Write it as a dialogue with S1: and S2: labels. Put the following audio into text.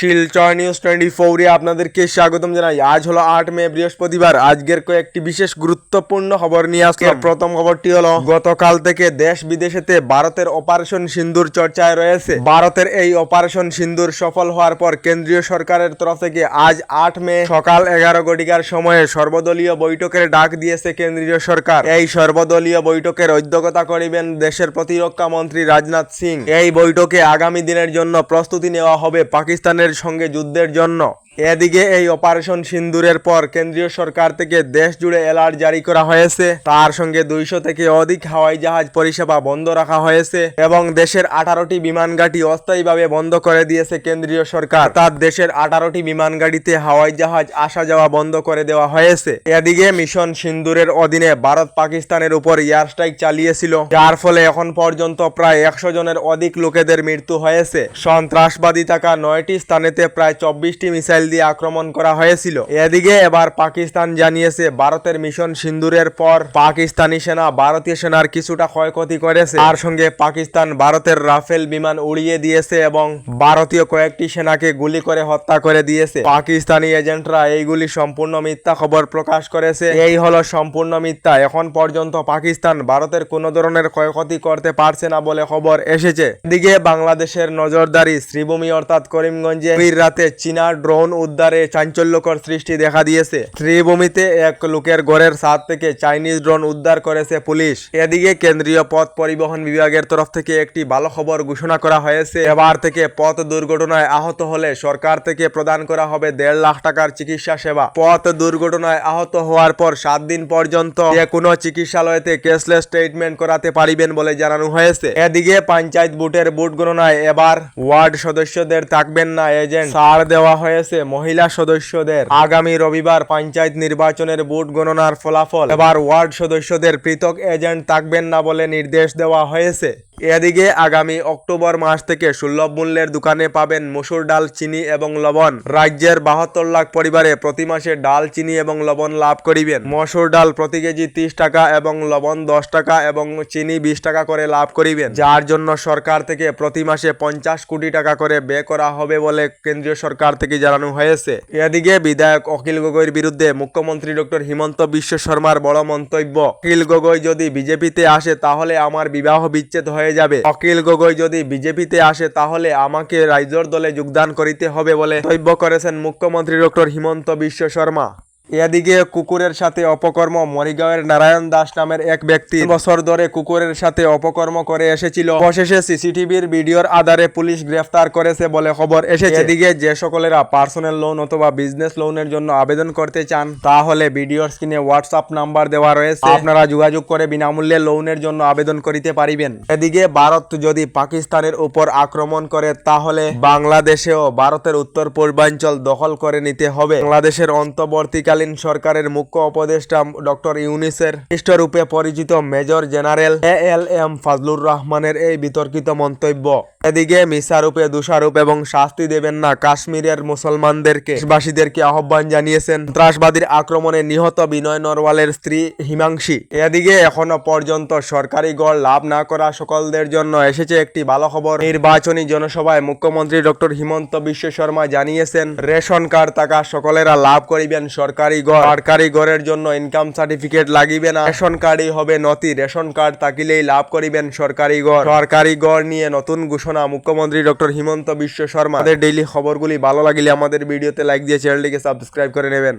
S1: Silchar news twenty ফোরে আপনাদেরকে স্বাগতম জানাই। আজ হলো আট মে বৃহস্পতিবার। আজকের কয়েকটি বিশেষ গুরুত্বপূর্ণ খবর নিয়ে আসলাম। প্রথম খবরটি হলো গতকাল থেকে দেশ বিদেশেতে ভারতের অপারেশন সিন্দুর চর্চায় রয়েছে। ভারতের এই অপারেশন সিন্দুর সফল হওয়ার পর কেন্দ্রীয় সরকারের তরফ থেকে আজ আট মে সকাল এগারো ঘটিকার সময়ে সর্বদলীয় বৈঠকের ডাক দিয়েছে কেন্দ্রীয় সরকার। এই সর্বদলীয় বৈঠকের অধ্যক্ষতা করিবেন দেশের প্রতিরক্ষা মন্ত্রী রাজনাথ সিং। এই বৈঠকে আগামী দিনের জন্য প্রস্তুতি নেওয়া হবে পাকিস্তানের সঙ্গে যুদ্ধের জন্য এদিকে এই অপারেশন সিন্দুরের পর কেন্দ্রীয় সরকার থেকে দেশ জুড়ে অ্যালার্ট জারি করা হয়েছে। তার সঙ্গে দুইশো থেকে অধিক হাওয়াই জাহাজ পরিষেবা বন্ধ রাখা হয়েছে এবং দেশের আঠারোটি বিমান ঘাঁটি অস্থায়ীভাবে বন্ধ করে দিয়েছে কেন্দ্রীয় সরকার। তার দেশের আঠারোটি বিমান গাড়িতে হাওয়াই জাহাজ আসা যাওয়া বন্ধ করে দেওয়া হয়েছে। এদিকে মিশন সিন্দুরের অধীনে ভারত পাকিস্তানের উপর এয়ার স্ট্রাইক চালিয়েছিল, যার ফলে এখন পর্যন্ত প্রায় একশো জনের অধিক লোকেদের মৃত্যু হয়েছে। সন্ত্রাসবাদী থাকা নয়টি স্থানেতে প্রায় চব্বিশটি মিসাইল দিয়ে আক্রমণ করা হয়েছিল। এদিকে এবার পাকিস্তান জানিয়েছে, ভারতের মিশন সিন্দুরের পর পাকিস্তানি সেনা ভারতীয় সেনার কিছুটা ক্ষয়ক্ষতি করেছে। তার সঙ্গে পাকিস্তান ভারতের রাফেল বিমান উড়িয়ে দিয়েছে এবং ভারতীয় কয়েকটি সেনাকে গুলি করে হত্যা করে দিয়েছে। পাকিস্তানি এজেন্টরা এইগুলি সম্পূর্ণ মিথ্যা খবর প্রকাশ করেছে। এই হলো সম্পূর্ণ মিথ্যা। এখন পর্যন্ত পাকিস্তান ভারতের কোনো ধরনের ক্ষয়ক্ষতি করতে পারছে না বলে খবর এসেছে। এদিকে বাংলাদেশের নজরদারি শ্রীভূমি অর্থাৎ করিমগঞ্জে। রাতে চীনা ড্রোন উদ্ধারে চাঞ্চল্যকর সৃষ্টি দেখা দিয়েছে। শ্রীভূমিতে এক লোকের ঘরের ছাদ থেকে চাইনিজ ড্রোন উদ্ধার করেছে পুলিশ। এদিকে কেন্দ্রীয় পথ পরিবহন বিভাগের তরফ থেকে একটি ভালো খবর ঘোষণা করা হয়েছে। এবার থেকে পথ দুর্ঘটনায় আহত হলে সরকার থেকে প্রদান করা হবে দেড় লাখ টাকার চিকিৎসা সেবা। পথ দুর্ঘটনায় আহত হওয়ার পর সাত দিন পর্যন্ত যে কোনো চিকিৎসালয়তে ক্যাশলেস ট্রিটমেন্ট করাতে পারিবেন বলে জানানো হয়েছে। এদিকে পঞ্চায়েত বুটের বুট গণনায় এবার ওয়ার্ড সদস্যদের থাকবেন না, এজেন্ট ছাড় দেওয়া হয়েছে। মহিলা সদস্যদের আগামী রবিবার পঞ্চায়েত নির্বাচনের ভোট গণনার ফলাফল। এবার ওয়ার্ড সদস্যদের পৃথক এজেন্ট থাকবেন না বলে নির্দেশ দেওয়া হয়েছে। এদিকে আগামী অক্টোবর মাস থেকে সুলভ মূল্যের দোকানে পাবেন মসুর ডাল, চিনি এবং লবণ। রাজ্যের বাহাত্তর লাখ পরিবারে প্রতি মাসে ডাল, চিনি এবং লবণ লাভ করিবেন। মসুর ডাল প্রতি কেজি তিরিশ টাকা এবং লবণ দশ টাকা এবং চিনি বিশ টাকা করে লাভ করিবেন। যার জন্য সরকার থেকে প্রতি মাসে পঞ্চাশ কোটি টাকা করে ব্যয় করা হবে বলে কেন্দ্রীয় সরকার থেকে জানানো হয়েছে। এদিকে বিধায়ক অখিল গগৈর বিরুদ্ধে মুখ্যমন্ত্রী ডক্টর হিমন্ত বিশ্ব শর্মার বড় মন্তব্য, অখিল গগৈ যদি বিজেপিতে আসে তাহলে আমার বিবাহ বিচ্ছেদ হয়ে যাবে। অখিল গগৈ যদি বিজেপিতে আসে, তাহলে আমাকে রাইজর দলে যোগদান করিতে হবে বলে মন্তব্য করেছেন মুখ্যমন্ত্রী ডক্টর হিমন্ত বিশ্ব শর্মা। এদিকে কুকুরের সাথে অপকর্ম। মরিগাঁওয়ের নারায়ণ দাস নামের এক ব্যক্তি বছর ধরে কুকুরের সাথে অপকর্ম করে এসেছিল। অবশেষে সিসিটিভির ভিডিওর আধারে পুলিশ গ্রেফতার করেছে বলে খবর এসেছে। এদিকে যে সকলেরা পার্সোনাল লোন অথবা বিজনেস লোনের জন্য আবেদন করতে চান, তাহলে ভিডিওর স্ক্রিনে হোয়াটসঅ্যাপ নাম্বার দেওয়া রয়েছে। আপনারা যোগাযোগ করে বিনামূল্যে লোনের জন্য আবেদন করিতে পারিবেন। এদিকে ভারত যদি পাকিস্তানের উপর আক্রমণ করে, তাহলে বাংলাদেশেও ভারতের উত্তর পূর্বাঞ্চল দখল করে নিতে হবে। বাংলাদেশের অন্তর্বর্তীকালীন সরকারের মুখ্য উপদেষ্টা ডক্টর ইউনিসের রূপে পরিচিত major general A L M Fazlur রহমানের এই বিতর্কিত মন্তব্য। এদিকে মিসারূপে দোষারূপ এবং শাস্তি দেবেন না কাশ্মীরের মুসলমানদেরকে। দেশবাসীদেরকে আহ্বান জানিয়েছেন সন্ত্রাসবাদীর আক্রমণে নিহত বিনয় নরওয়ালের স্ত্রী হিমাংশী। এদিকে এখনও পর্যন্ত সরকারি গড় লাভ না করা সকলদের জন্য এসেছে একটি ভালো খবর নির্বাচনী জনসভায় মুখ্যমন্ত্রী ডক্টর হিমন্ত বিশ্ব শর্মা জানিয়েছেন, রেশন কার্ড থাকা সকলেরা লাভ করিবেন সরকারি গড় আর গড়ের জন্য ইনকাম সার্টিফিকেট লাগিবে না। রেশন কার্ডই হবে নথি। রেশন কার্ড থাকিলেই লাভ করিবেন সরকারি গড় সরকারি গড় নিয়ে নতুন ঘোষণা। মুখ্যমন্ত্রী ডক্টর হিমন্ত বিশ্ব শর্মা। আমাদের ডেইলি খবরগুলি ভালো লাগিলে আমাদের ভিডিওতে লাইক দিয়ে চ্যানেলটিকে সাবস্ক্রাইব করে নেবেন।